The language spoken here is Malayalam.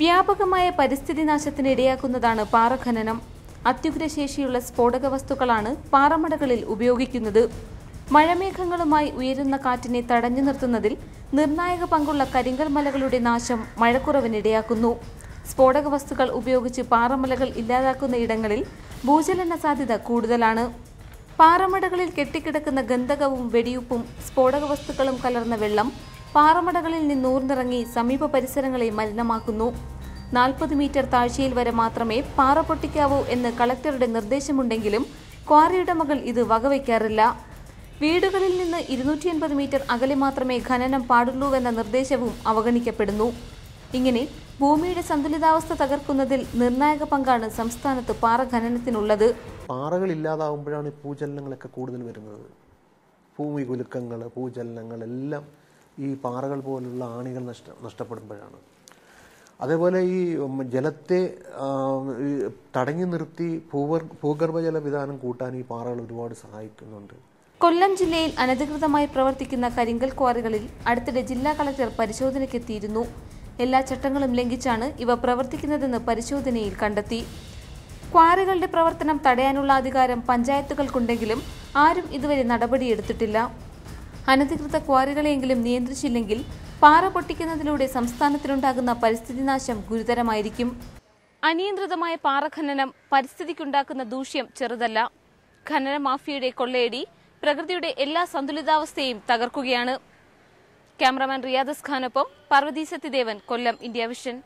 വ്യാപകമായ പരിസ്ഥിതി നാശത്തിന് ഇടയാക്കുന്നതാണ് പാറഖനനം അത്യുഗ്രശേഷിയുള്ള സ്ഫോടക വസ്തുക്കളാണ് പാറമടകളിൽ ഉപയോഗിക്കുന്നത്. മഴമേഘങ്ങളുമായി ഉയരുന്ന കാറ്റിനെ തടഞ്ഞു നിർത്തുന്നതിൽ നിർണായക പങ്കുള്ള കരിങ്കൽ മലകളുടെ നാശം മഴക്കുറവിനിടയാക്കുന്നു. സ്ഫോടക വസ്തുക്കൾ ഉപയോഗിച്ച് പാറമലകൾ ഇല്ലാതാക്കുന്ന ഇടങ്ങളിൽ ഭൂചലന സാധ്യത കൂടുതലാണ്. പാറമടകളിൽ കെട്ടിക്കിടക്കുന്ന ഗന്ധകവും വെടിയുപ്പും സ്ഫോടക വസ്തുക്കളും കലർന്ന വെള്ളം പാറമടകളിൽ നിന്നൂർന്നിറങ്ങി സമീപ പരിസരങ്ങളെ മലിനമാക്കുന്നു. നാൽപ്പത് മീറ്റർ താഴ്ചയിൽ വരെ മാത്രമേ പാറ പൊട്ടിക്കാവൂ എന്ന് കളക്ടറുടെ നിർദ്ദേശമുണ്ടെങ്കിലും ക്വാറിയുടെ മകൾ ഇത് വകവയ്ക്കാറില്ല. വീടുകളിൽ നിന്ന് ഇരുന്നൂറ്റി എൺപത് മീറ്റർ അകലെ മാത്രമേ ഖനനം പാടുള്ളൂവെന്ന നിർദ്ദേശവും അവഗണിക്കപ്പെടുന്നു. ഇങ്ങനെ ഭൂമിയുടെ സന്തുലിതാവസ്ഥ തകർക്കുന്നതിൽ നിർണായക പങ്കാണ് സംസ്ഥാനത്ത് പാറ ഖനനത്തിനുള്ളത്. പാറകൾ ഇല്ലാതാവുമ്പോഴാണ് ഭൂചലനങ്ങളൊക്കെ കൂടുതൽ വരുന്നത്. ഭൂമി കുലുക്കങ്ങൾ ഭൂചലനങ്ങൾ എല്ലാം ഈ പാറകൾ പോലുള്ള ആണികൾ നഷ്ട നഷ്ടപ്പെടുമ്പോഴാണ്. അതേപോലെ ഈ ജലത്തെ തടഞ്ഞു നിർത്തി ഭൂവർ ഭൂഗർഭജല വിധാനം കൂട്ടാൻ ഈ പാറകൾ ഒരുപാട് സഹായിക്കുന്നുണ്ട്. കൊല്ലം ജില്ലയിൽ അനധികൃതമായി പ്രവർത്തിക്കുന്ന കരിങ്കൽ ക്വാറികളിൽ അടുത്തിടെ ജില്ലാ കളക്ടർ പരിശോധനയ്ക്കെത്തിയിരുന്നു. എല്ലാ ചട്ടങ്ങളും ലംഘിച്ചാണ് ഇവ പ്രവർത്തിക്കുന്നതെന്ന് പരിശോധനയിൽ കണ്ടെത്തി. ക്വാറികളുടെ പ്രവർത്തനം തടയാനുള്ള അധികാരം പഞ്ചായത്തുകൾക്കുണ്ടെങ്കിലും ആരും ഇതുവരെ നടപടിയെടുത്തിട്ടില്ല. അനധികൃത ക്വാറികളെയെങ്കിലും നിയന്ത്രിച്ചില്ലെങ്കിൽ പാറ പൊട്ടിക്കുന്നതിലൂടെ സംസ്ഥാനത്തിനുണ്ടാകുന്ന പരിസ്ഥിതി നാശം ഗുരുതരമായിരിക്കും. അനിയന്ത്രിതമായ പാറഖനനം പരിസ്ഥിതിക്കുണ്ടാക്കുന്ന ദൂഷ്യം ചെറുതല്ല. ഖനന മാഫിയയുടെ കൊള്ളയടി പ്രകൃതിയുടെ എല്ലാ സന്തുലിതാവസ്ഥയും തകർക്കുകയാണ്. ക്യാമറമാൻ റിയാദസ് ഖാനൊപ്പം പാർവതി കൊല്ലം ഇന്ത്യ വിഷൻ.